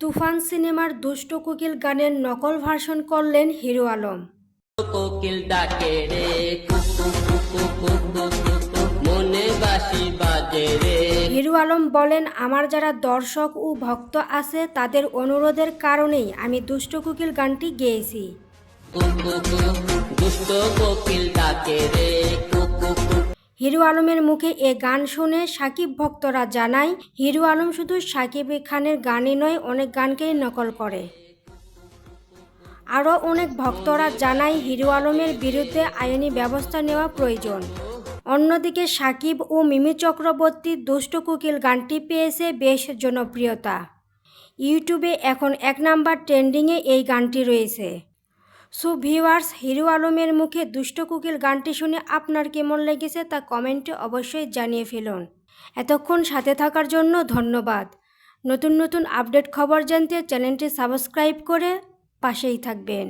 তুফান সিনেমার দুষ্ট কোকিল গানের নকল ভার্সন করলেন হিরো আলম কোকিল ডাকে রে হিরু আলম বলেন আমার যারা দর্শক ও ভক্ত আছে তাদের অনুরোধের কারণেই আমি দুষ্ট কোকিল গানটি গেয়েছি দুষ্ট কোকিল ডাকে রে হিরু আলমের মুখে এ গান শুনে সাকিব ভক্তরা জানায়, হিরু আলম শুধু সাকিব খানের গানই নয়, অনেক গানকেই নকল করে। আরও অনেক ভক্তরা জানায়, হিরু আলমের বিরুদ্ধে আইনি ব্যবস্থা নেওয়া প্রয়োজন। অন্যদিকে সাকিব ও মিমি চক্রবর্তী দুষ্ট কুকিল গানটি পেয়েছে বেশ জনপ্রিয়তা। ইউটিউবে এখন এক নাম্বার ট্রেন্ডিংয়ে এই গানটি রয়েছে। সো ভিওয়ার্স হিরো আলমের মুখে দুষ্ট কুকিল গানটি শুনে আপনার কেমন লেগেছে তা কমেন্টে অবশ্যই জানিয়ে ফেলুন। এতক্ষণ সাথে থাকার জন্য ধন্যবাদ। নতুন নতুন আপডেট খবর জানতে চ্যানেলটি সাবস্ক্রাইব করে পাশেই থাকবেন।